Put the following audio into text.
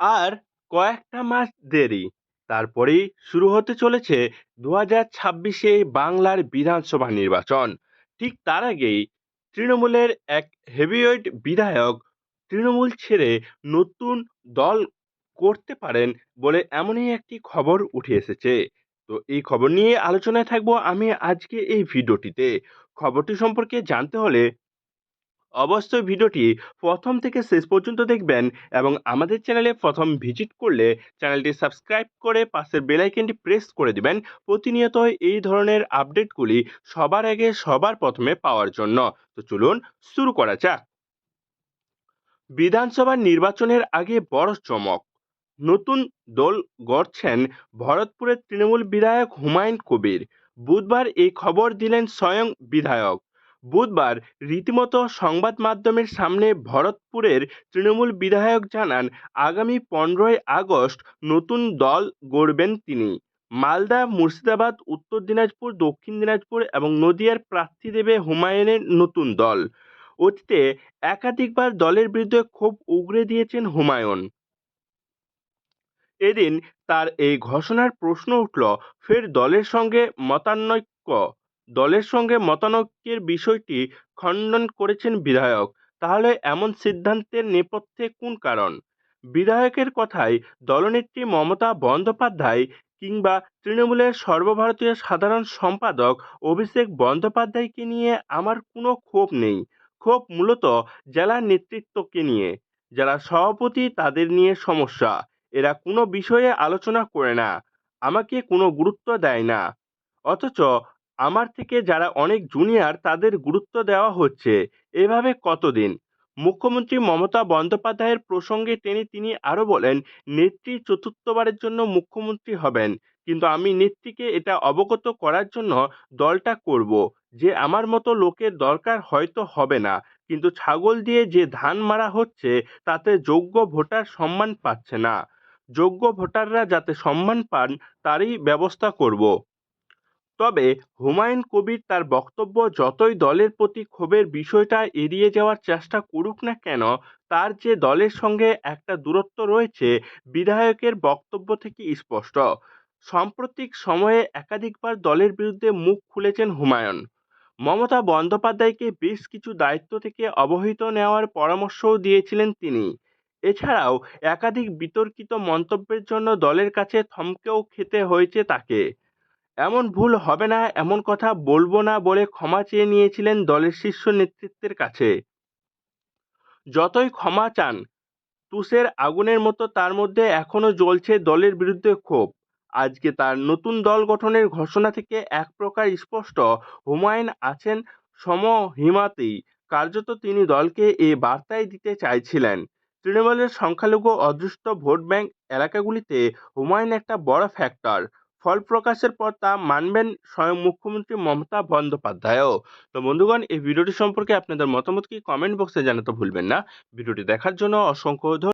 আর কয়েকটা মাস দেরি। তারপরেই শুরু হতে চলেছে দু হাজার ছাব্বিশে বাংলার বিধানসভা নির্বাচন। ঠিক তার আগেই তৃণমূলের এক হেভিওয়েট বিধায়ক তৃণমূল ছেড়ে নতুন দল করতে পারেন বলে এমনই একটি খবর উঠে এসেছে। তো এই খবর নিয়ে আলোচনায় থাকব আমি আজকে এই ভিডিওটিতে। খবরটি সম্পর্কে জানতে হলে অবশ্যই ভিডিওটি প্রথম থেকে শেষ পর্যন্ত দেখবেন এবং আমাদের চ্যানেলে প্রথম ভিজিট করলে চ্যানেলটি সাবস্ক্রাইব করে পাশের বেলাইকেনটি প্রেস করে দিবেন প্রতিনিয়ত এই ধরনের আপডেটগুলি সবার আগে সবার প্রথমে পাওয়ার জন্য। তো চলুন শুরু করা যাক। বিধানসভা নির্বাচনের আগে বড় চমক। নতুন দল গড়ছেন ভরতপুরের তৃণমূল বিধায়ক হুমায়ুন কবির। বুধবার এই খবর দিলেন স্বয়ং বিধায়ক। বুধবার রীতিমতো সংবাদ মাধ্যমের সামনে ভরতপুরের তৃণমূল বিধায়ক জানান, আগামী পনেরোই আগস্ট নতুন দল গড়বেন তিনি। মালদা, মুর্শিদাবাদ, উত্তর দিনাজপুর, দক্ষিণ দিনাজপুর এবং নদিয়ার প্রার্থী দেবে হুমায়ুনের নতুন দল। অতীতে একাধিকবার দলের বিরুদ্ধে ক্ষোভ উগরে দিয়েছেন হুমায়ুন। এদিন তার এই ঘোষণার প্রশ্ন উঠল, ফের দলের সঙ্গে মতানৈক্য দলের সঙ্গে মতানৈক্যের বিষয়টি খণ্ডন করেছেন বিধায়ক। তাহলে এমন সিদ্ধান্তের নেপথ্যে কোন কারণ? বিধায়কের কথায় দলনেত্রী মমতা বন্দ্যোপাধ্যায় কিংবা তৃণমূলের সর্বভারতীয় সাধারণ সম্পাদক অভিষেক বন্দ্যোপাধ্যায়কে নিয়ে আমার কোনো ক্ষোভ নেই। ক্ষোভ মূলত জেলা নেতৃত্বকে নিয়ে। যারা সভাপতি তাদের নিয়ে সমস্যা। এরা কোনো বিষয়ে আলোচনা করে না। আমাকে কোনো গুরুত্ব দেয় না। অথচ আমার থেকে যারা অনেক জুনিয়র তাদের গুরুত্ব দেওয়া হচ্ছে। এভাবে কতদিন? মুখ্যমন্ত্রী মমতা বন্দ্যোপাধ্যায়ের প্রসঙ্গে টেনে তিনি আরও বলেন, নেত্রী চতুর্থবারের জন্য মুখ্যমন্ত্রী হবেন, কিন্তু আমি নেত্রীকে এটা অবগত করার জন্য দলটা করব। যে আমার মতো লোকের দরকার হয়তো হবে না, কিন্তু ছাগল দিয়ে যে ধান মারা হচ্ছে, তাতে যোগ্য ভোটার সম্মান পাচ্ছে না। যোগ্য ভোটাররা যাতে সম্মান পান, তারই ব্যবস্থা করব। তবে হুমায়ুন কবির তার বক্তব্য যতই দলের প্রতি ক্ষোভের বিষয়টা এড়িয়ে যাওয়ার চেষ্টা করুক না কেন, তার যে দলের সঙ্গে একটা দূরত্ব রয়েছে, বিধায়কের বক্তব্য থেকে স্পষ্ট। সাম্প্রতিক সময়ে একাধিকবার দলের বিরুদ্ধে মুখ খুলেছেন হুমায়ুন। মমতা বন্দ্যোপাধ্যায়কে বেশ কিছু দায়িত্ব থেকে অবহিত নেওয়ার পরামর্শও দিয়েছিলেন তিনি। এছাড়াও একাধিক বিতর্কিত মন্তব্যের জন্য দলের কাছে থমকেও খেতে হয়েছে তাকে। এমন ভুল হবে না, এমন কথা বলব না বলে ক্ষমা চেয়ে নিয়েছিলেন দলের শীর্ষ নেতৃত্বের কাছে। যতই ক্ষমা চান, তুষের আগুনের মতো তার মধ্যে এখনও জ্বলছে দলের বিরুদ্ধে ক্ষোভ। আজকে তার নতুন দল গঠনের ঘোষণা থেকে এক প্রকার স্পষ্ট। হুমায়ুন আছেন সমহিমাতেই। কার্যত তিনি দলকে এ বার্তাই দিতে চাইছিলেন। তৃণমূলের সংখ্যালঘু অদৃষ্ট ভোট ব্যাংক এলাকাগুলিতে হুমায়ুন একটা বড় ফ্যাক্টর ফল প্রকাশের পর তা মানবেন স্বয়ং মুখ্যমন্ত্রী মমতা বন্দ্যোপাধ্যায়ও তো বন্ধুগণ, এই ভিডিওটি সম্পর্কে আপনাদের মতামত কি? কমেন্ট বক্সে জানাতে ভুলবেন না। ভিডিওটি দেখার জন্য অসংখ্য